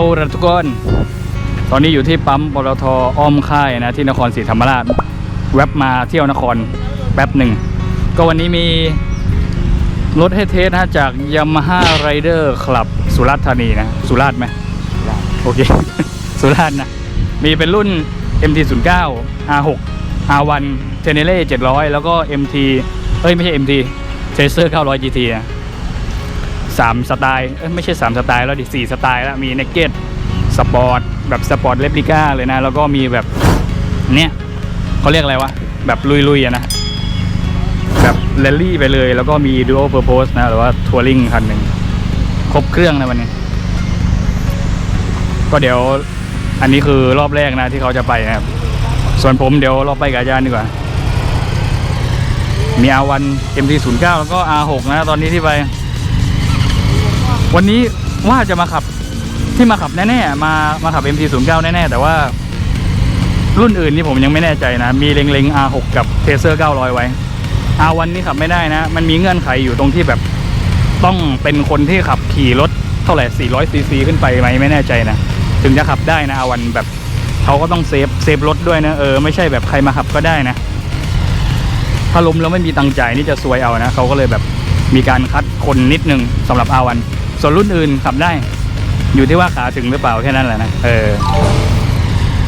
เอาละทุกคนตอนนี้อยู่ที่ปั๊มปตทอ้อมค่ายนะที่นครศรีธรรมราชแวบมาเที่ยวนครแป๊บหนึ่ง ก็วันนี้มีรถให้เทสนะจาก Yamaha Rider Club สุราษฎร์ธานีนะ สุราษฎร์ไหมโอเค สุราษฎร์นะ มีเป็นรุ่น MT09 R6 R1 t e n e l e 700 แล้วก็ MT เอ้ย ไม่ใช่ MT Tracer 900 GT นะ สามสไตล์เอ้ยไม่ใช่สามสไตล์แล้วดิสี่สไตล์แล้วมีเนกเก็ตสปอร์ตแบบสปอร์ตเลปลิก้าเลยนะ แล้วก็มีแบบเนี้ยเขาเรียกอะไรวะ แบบลุยๆนะแบบแรลลี่ไปเลย แล้วก็มีดู a l Purpose นะ หรือว่าทัวริงคันหนึ่งครบเครื่องนะวันนี้ ก็เดี๋ยวอันนี้คือรอบแรกนะที่เขาจะไปนะครับ ส่วนผมเดี๋ยวเราไปกับอาจารย์ดีกว่า มี R1 MT09 แล้วก็ R6 นะ ตอนนี้ที่ไป วันนี้ว่าจะมาขับที่มาขับแน่ๆมามาขับ MT09 แน่ๆแต่ว่ารุ่นอื่นนี่ผมยังไม่แน่ใจนะ มีเล็งๆ R6 กับ t a s e r 900 ไว้ R1 นี่ขับไม่ได้นะ มันมีเงื่อนไขอยู่ตรงที่แบบต้องเป็นคนที่ขับขี่รถเท่าไหร่400ซีซีขึ้นไปไหมไม่แน่ใจนะ ถึงจะขับได้นะ R1 แบบเขาก็ต้องเซฟเซฟรถด้วยนะ เออไม่ใช่แบบใครมาขับก็ได้นะ ถ้าล้มแล้วไม่มีตังค์จ่ายนี่จะซวยเอานะเขาก็เลยแบบมีการคัดคนนิดนึงสำหรับ R1 ส่วนรุ่นอื่นขับได้ อยู่ที่ว่าขาถึงหรือเปล่าแค่นั้นแหละนะเออ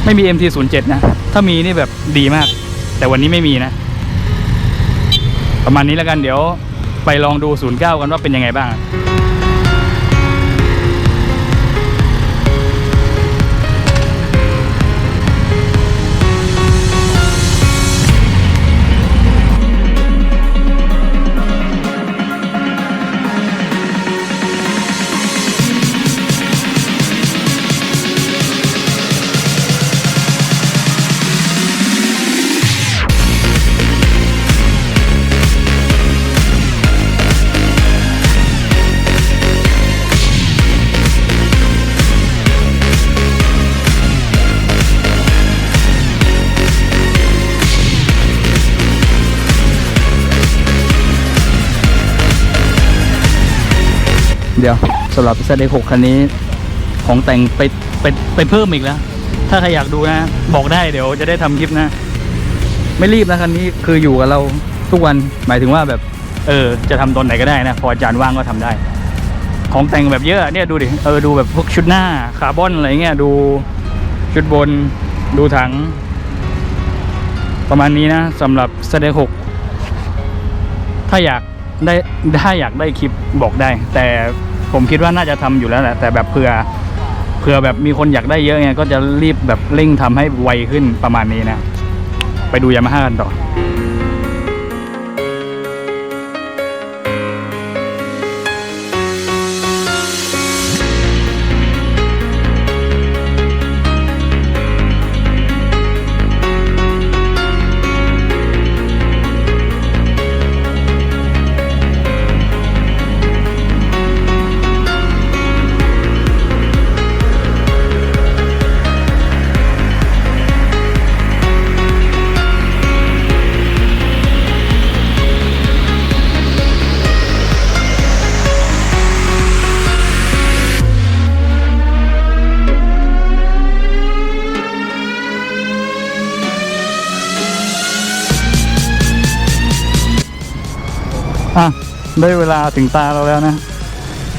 ไม่มี MT07 นะ ถ้ามีนี่แบบดีมาก แต่วันนี้ไม่มีนะ ประมาณนี้แล้วกันเดี๋ยวไปลองดู 09 กันว่าเป็นยังไงบ้าง เดี๋ยวสำหรับ z 6คันนี้ ของแต่งไปไปไปเพิ่มอีกแล้ว ถ้าใครอยากดูนะ บอกได้เดี๋ยวจะได้ทำคลิปนะ ไม่รีบนะคันนี้คืออยู่กับเราทุกวันหมายถึงว่าแบบ เออ จะทำตอนไหนก็ได้นะ พออาจารย์ว่างก็ทำได้ ของแต่งแบบเยอะเนี่ยดูดิ เออดูแบบพวกชุดหน้าคาร์บอนอะไรเงี้ยดูชุดบนดูถัง ประมาณนี้นะสำหรับ z 6ถ้าอยากได้ถ้าอยากได้คลิปบอกได้ แต่ ผมคิดว่าน่าจะทำอยู่แล้วแหละแต่แบบเผื่อเผื่อแบบมีคนอยากได้เยอะไงก็จะรีบแบบเร่งทำให้ไวขึ้นประมาณนี้นะ ไปดูยามาฮ่ากันต่อ ได้เวลาถึงตาเราแล้วนะ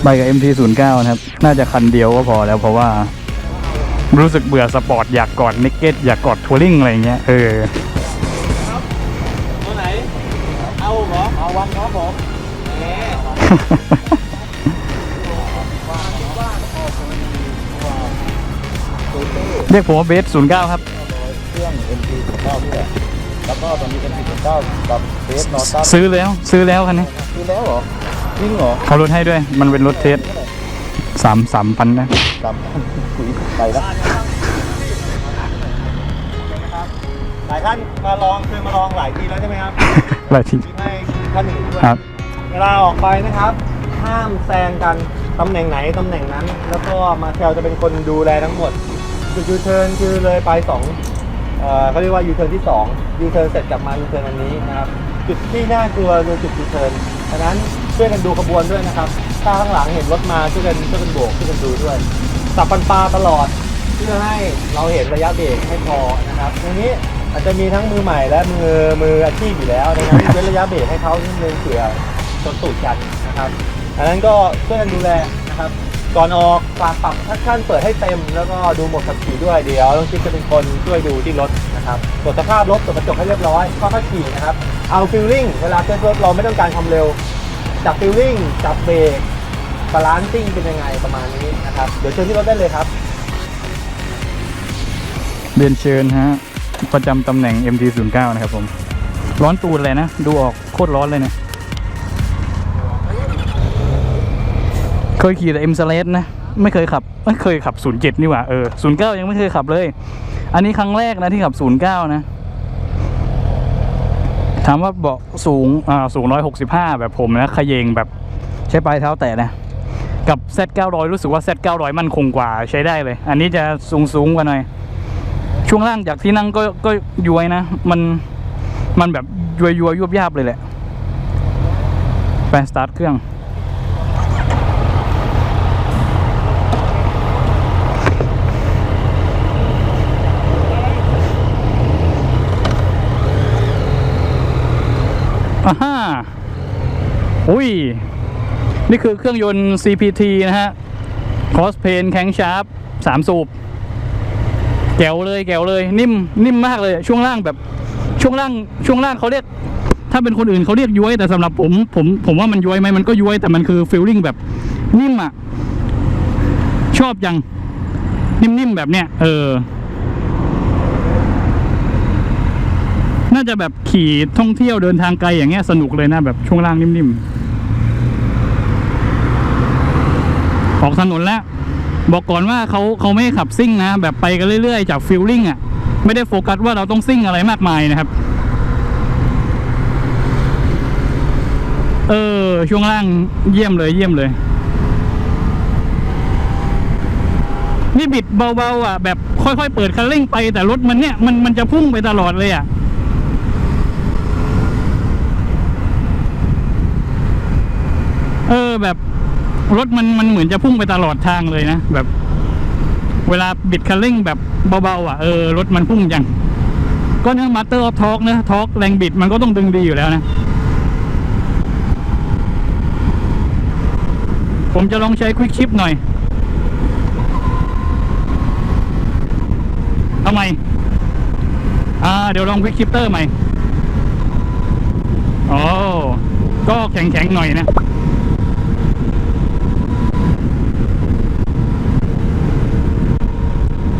ไปกับ MT09 นะครับ น่าจะคันเดียวก็พอแล้วเพราะว่า รู้สึกเบื่อสปอร์ตอยากกอดนิกเก็ตอยากกอดทัวริงอะไรเงี้ยเออตัวไหน เอาเหรอเอาวันครับผมแหมเรียกผมว่าเบส09ครับ เครื่อง MT19 นี่แหละแล้วก็ตอนนี้ MT19 กับเฟสนอตันซื้อแล้ว ซื้อแล้วคันนี้ คือแล้วเหรอจริงเหรอเขาลดให้ด้วย มันเป็นรถเทสสามสามพันนะจำคุยไปแล้วหลายท่านมาลองเคยมาลองหลายทีแล้วใช่ไหมครับหลายทีที่ให้ท่านหนึ่งด้วยครับ เวลาออกไปนะครับ ห้ามแซงกันตำแหน่งไหนตำแหน่งนั้น แล้วก็มาเทลจะเป็นคนดูแลทั้งหมดจุดยูเทิร์นคือเลยไปสองเอ่อเขาเรียกว่ายูเทิร์นที่2ยูเทิร์นเสร็จกลับมายูเทิร์นอันนี้นะครับจุดที่น่ากลัวคือจุดยูเทิร์น ฉะนั้นช่วยกันดูขบวนด้วยนะครับ ถ้าข้างหลังเห็นรถมาช่วยกันช่วยกันโบกช่วยกันดูด้วย สับปันปลาตลอดเพื่อให้เราเห็นระยะเบรกให้พอนะครับตรงนี้อาจจะมีทั้งมือใหม่และมือมืออาชีพอยู่แล้วดังนั้นเว้นระยะเบรกให้เขานิดนึงเผื่อชนตูดกันนะครับอันนั้นก็ช่วยกันดูแลนะครับ ก่อนออกฝากปรับทักชั่นเปิดให้เต็ม แล้วก็ดูหมดขับขี่ด้วยเดี๋ยวต้องคิดจะเป็นคนช่วยดูที่รถ นะครับตรวจสภาพรถตรวจกระจกให้เรียบร้อยค่อยขี่นะครับ เอาฟิลลิ่งเวลาเทสรถเราไม่ต้องการความเร็ว จับฟิลลิ่งจับเบรกบาลานซิ่งเป็นยังไงประมาณนี้นะครับ เดี๋ยวเชิญที่รถได้เลยครับ เรียนเชิญฮะ ประจำตำแหน่ง MT09 นะครับผม ร้อนตูดเลยนะ ดูออกโคตรร้อนเลยเนี่ยเคยขี่แต่ M s l a t นะ ไม่เคยขับไม่เคยขับ 07 นี่หว่าเออ09 ยังไม่เคยขับเลย อันนี้ครั้งแรกนะที่ขับ 09 นะ ถามว่าเบาะสูงอ่าสูง 165 แบบผมนะขยเยงแบบใช้ปลายเท้าแตะนะ กับ Z900 รู้สึกว่า Z900 มันคงกว่าใช้ได้เลย อันนี้จะสูงสูงกว่าหน่อย ช่วงล่างจากที่นั่งก็ก็ย้วยนะ มันมันแบบย้วยย้วยยุบยาบเลยแหละไปสตาร์ทเครื่อง อ่าฮ่า อุ้ย นี่คือเครื่องยนต์ CPT นะฮะคอสเพนแข็งชาร์ปสามสูบแกวเลยแกวเลยนิ่มนิ่มมากเลย ช่วงล่างแบบช่วงล่างช่วงล่างเขาเรียก ถ้าเป็นคนอื่นเขาเรียกย้วยแต่สำหรับผมผมผมว่ามันย้วยไหมมันก็ย้วยแต่มันคือฟีลลิ่งแบบนิ่มอะ ชอบจัง นิ่มๆแบบเนี้ยเออ น่าจะแบบขี่ท่องเที่ยวเดินทางไกลอย่างเงี้ยสนุกเลยนะแบบช่วงล่างนิ่มๆ ออกถนนแล้ว บอกก่อนว่าเขาเขาไม่ขับซิ่งนะ แบบไปกันเรื่อยๆ จากฟิลลิ่งอะ ไม่ได้โฟกัสว่าเราต้องซิ่งอะไรมากมายนะครับ เออ ช่วงล่างเยี่ยมเลยเยี่ยมเลยนี่บิดเบาๆอะแบบค่อยๆเปิดคันเร่งไปแต่รถมันเนี่ยมันมันจะพุ่งไปตลอดเลยอะ ออแบบรถมันมันเหมือนจะพุ่งไปตลอดทางเลยนะ แบบ เวลาบิดคันเร่งแบบเบาๆอะเออรถมันพุ่งจังก็เนื่องมาสเตอร์ออฟทอกนะทอกแรงบิดมันก็ต้องดึงดีอยู่แล้วนะ ผมจะลองใช้ควิกชิปหน่อยเอาใหม่อ่า เดี๋ยวลองควิกชิปเตอร์ใหม่ อ๋อ ก็แข็งๆหน่อยนะ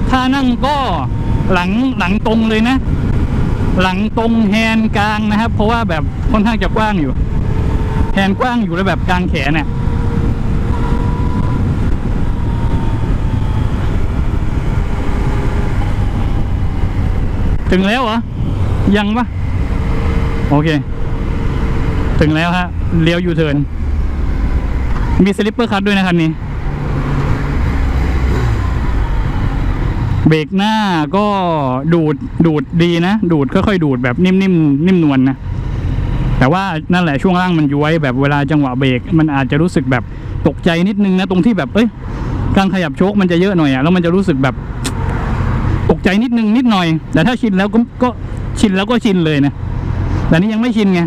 ถ้า นั่งก็หลังหลังตรงเลยนะ หลังตรงแฮนกลางนะครับ เพราะว่าแบบค่อนข้างจะกว้างอยู่ แฮนกว้างอยู่แล้วแบบกลางแขนเนี่ยถึงแล้วเหรอ ยังปะโอเค ถึงแล้วฮะเลี้ยวยูเทิร์นมีสลิปเปอร์คัทด้วยนะคันนี้ เบรกหน้าก็ดูดดูดดีนะ ดูดค่อยๆดูดแบบนิ่มๆนิ่มนวลนะ แต่ว่านั่นแหละช่วงล่างมันย้วยแบบเวลาจังหวะเบรกมันอาจจะรู้สึกแบบตกใจนิดนึงนะตรงที่แบบเอ้ยการขยับโชคมันจะเยอะหน่อยอะแล้วมันจะรู้สึกแบบตกใจนิดนึงนิดหน่อย แต่ถ้าชินแล้วก็ก็ชินแล้วก็ชินเลยนะแต่นี่ยังไม่ชินไง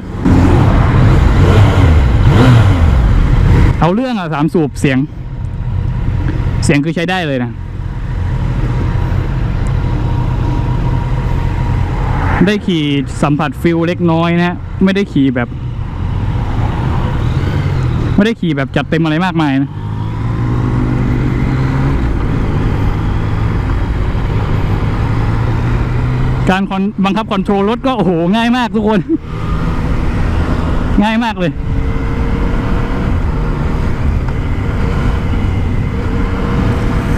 เอาเรื่องอะสามสูบเสียง เสียงคือใช้ได้เลยนะ ได้ขี่สัมผัสฟิลเล็กน้อยนะฮะไม่ได้ขี่แบบ ไม่ได้ขี่แบบจัดเต็มอะไรมากมายนะการคอนบังคับคอนโทรลรถก็โอ้โหง่ายมากทุกคน ง่ายมากเลย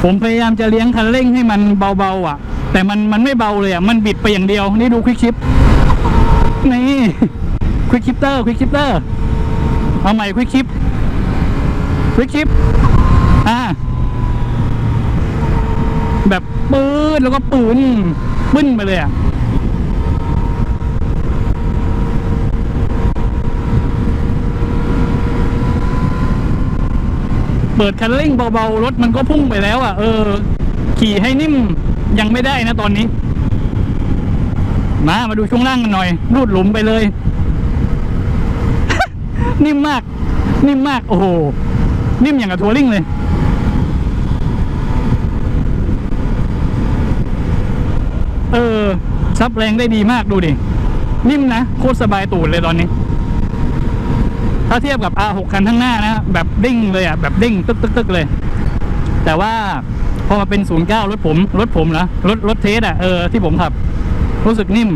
ผมพยายามจะเลี้ยงคันเร่งให้มันเบาๆอะ แต่มันมันไม่เบาเลยอะ มันบิดไปอย่างเดียว นี่ดูควิกชิป นี่ควิกชิปเตอร์ควิกชิปเตอร์เอาใหม่ควิกชิปควิกชิปอ่าแบบปืนแล้วก็ปืนปึ้นไปเลยอะเปิดคันเร่งเบาๆรถมันก็พุ่งไปแล้วอะ เออ ขี่ให้นิ่ม ยังไม่ได้นะตอนนี้ มามาดูช่วงล่างกันหน่อย รูดหลุมไปเลย นิ่มมาก นิ่มมาก โอ้โห นิ่มอย่างกับทัวริงเลยเออซับแรงได้ดีมากดูดิ นิ่มนะ โคตรสบายตูดเลยตอนนี้ ถ้าเทียบกับ R6 คันข้างหน้านะ แบบดิ้งเลยอะ แบบดิ้งตึกตึกตึกเลย แต่ว่า พอมาเป็น09รถผมรถผมนะรถรถเทสอะเออที่ผมขับ รู้สึกนิ่ม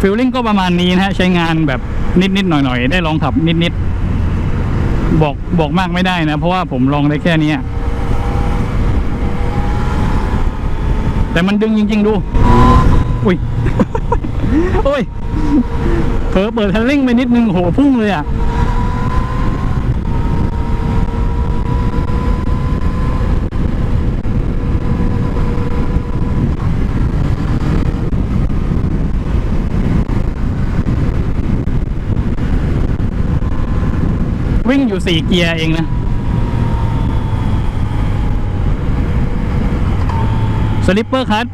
ฟิลลิ่งก็ประมาณนี้นะฮะ ใช้งานแบบนิดๆหน่อยๆ ได้ลองขับนิดๆ บอกบอกมากไม่ได้นะ เพราะว่าผมลองได้แค่นี้แต่มันดึงจริง ๆ ดู อุ้ยโอ้ยเผลอเปิดคันเร่งไปนิดนึงโหพุ่งเลยอะวิ่งอยู่สี่เกียร์เองนะ สลิปเปอร์คัท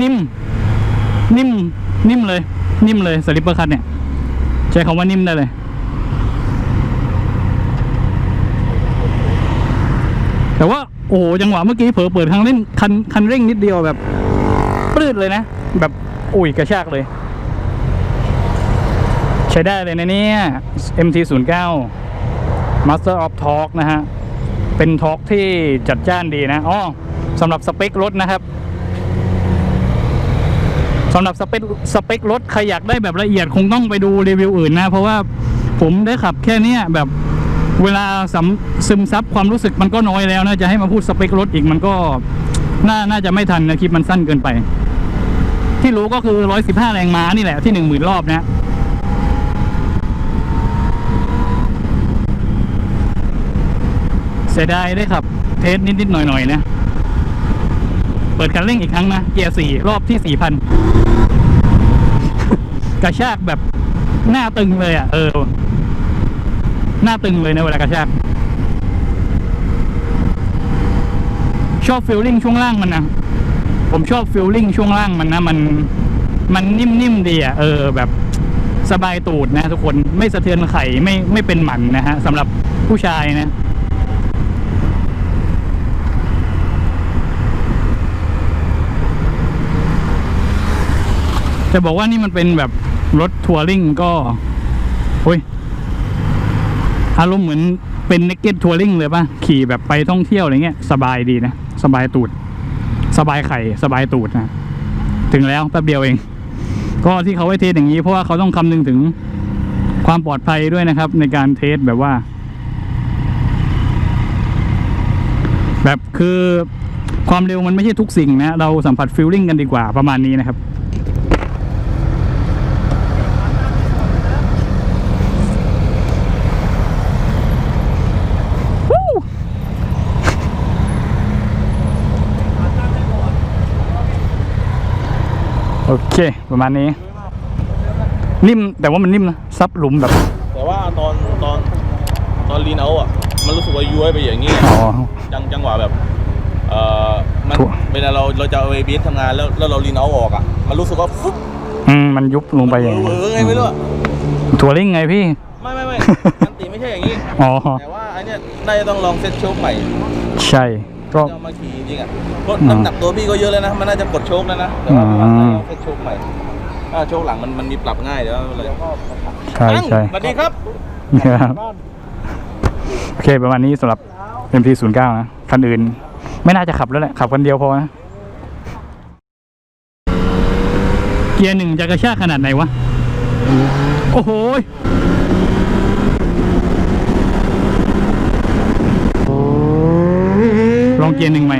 นิ่ม นิ่มนิ่มเลย นิ่มเลยสลิปเปอร์คัทเนี่ย ใช้คำว่านิ่มได้เลย แต่ว่าโอ้โหจังหวะเมื่อกี้เผลอเปิดคันเร่งคันคันเร่งนิดเดียวแบบปลื้ดเลยนะ แบบอุ้ยกระชากเลย ใช้ได้เลยนะเนี่ย MT09 Master of Talk นะฮะ เป็นทอ l k ที่จัดจ้านดีนะอ๋อสำหรับสเปครถนะครับำหรับสเปคสเปครถใครอยากได้แบบละเอียดคงต้องไปดูรีวิวอื่นนะ เพราะว่าผมได้ขับแค่เนี้ยแบบเวลาสัมซึมซับความรู้สึกมันก็น้อยแล้วนะ จะให้มาพูดสเปครถอีกมันก็น่าน่าจะไม่ทันนะคลิปมันสั้นเกินไป ที่รู้ก็คือ 115 แรงม้านี่แหละที่ 10,000 รอบนะเสียดายได้ครับ เทสนิด ๆ หน่อย ๆ นะ เปิดคันเร่งอีกครั้งนะ เกียร์สี่รอบที่สี่พัน กระชากแบบหน้าตึงเลยอะ เออ หน้าตึงเลยในเวลากระชาก ชอบฟิลลิ่งช่วงล่างมันนะผมชอบฟิลลิ่งช่วงล่างมันนะ มันมันนิ่มๆดีอะเออ แบบสบายตูดนะทุกคนไม่สะเทือนไข่ไม่ไม่เป็นหมันนะฮะสำหรับผู้ชายนะจะบอกว่านี่มันเป็นแบบ รถทัวริงก็โอ้ยอารมณ์เหมือนเป็นเนกเก็ตทัวริงเลยป่ะขี่แบบไปท่องเที่ยวอะไรเงี้ย สบายดีนะ สบายตูด สบายไข่ สบายตูดนะถึงแล้วแป๊บเดียวเอง ก็ที่เขาให้เทสอย่างนี้เพราะว่าเขาต้องคำนึงถึงความปลอดภัยด้วยนะครับ ในการเทสแบบว่า แบบคือความเร็วมันไม่ใช่ทุกสิ่งนะ เราสัมผัสฟิลลิ่งกันดีกว่าประมาณนี้นะครับ โอเค ประมาณนี้ นิ่มแต่ว่ามันนิ่มนะซับหลุมแบบ แต่ว่าตอนตอนตอนลีนเอาอะ มันรู้สึกว่าย้วยไปอย่างนี้อ๋อ จังจังหวะแบบเอ่อมันถั่ว เวลาเราเราจะเอาเอบีทำงานแล้วแล้วเราลีนเอาออกอะ มันรู้สึกว่าฟุ๊บอืมมันยุบลงไปอย่างเอนี้อไงไม่รู้อะทัวริงไงพี่ ไม่ไม่ไม่มันตีไม่ใช่อย่างนี้ อ๋อ แต่ว่าอันเนี้ยน่าจะต้องลองเซ็ตโชคใหม่ ใช่ ก็จะเอามาขี่จริงอะเพราะอืมน้ำหนักตัวพี่ก็เยอะแล้วนะ มันน่าจะกดโชคแล้วนะ แต่ว่าอืมมันน่าจะต้องเซ็ตโชคใหม่ถ้าโชคหลังมันมันมีปรับง่ายเดี๋ยวเลยใช่ใช่สวัสดีครับครับ โอเคประมาณนี้สำหรับ MT09 นะ คันอื่น ไม่น่าจะขับแล้วแหละ ขับคันเดียวพอนะ เกียร์หนึ่งจะกระชากขนาดไหนวะ โอ้โห ลองเกียร์หนึ่งใหม่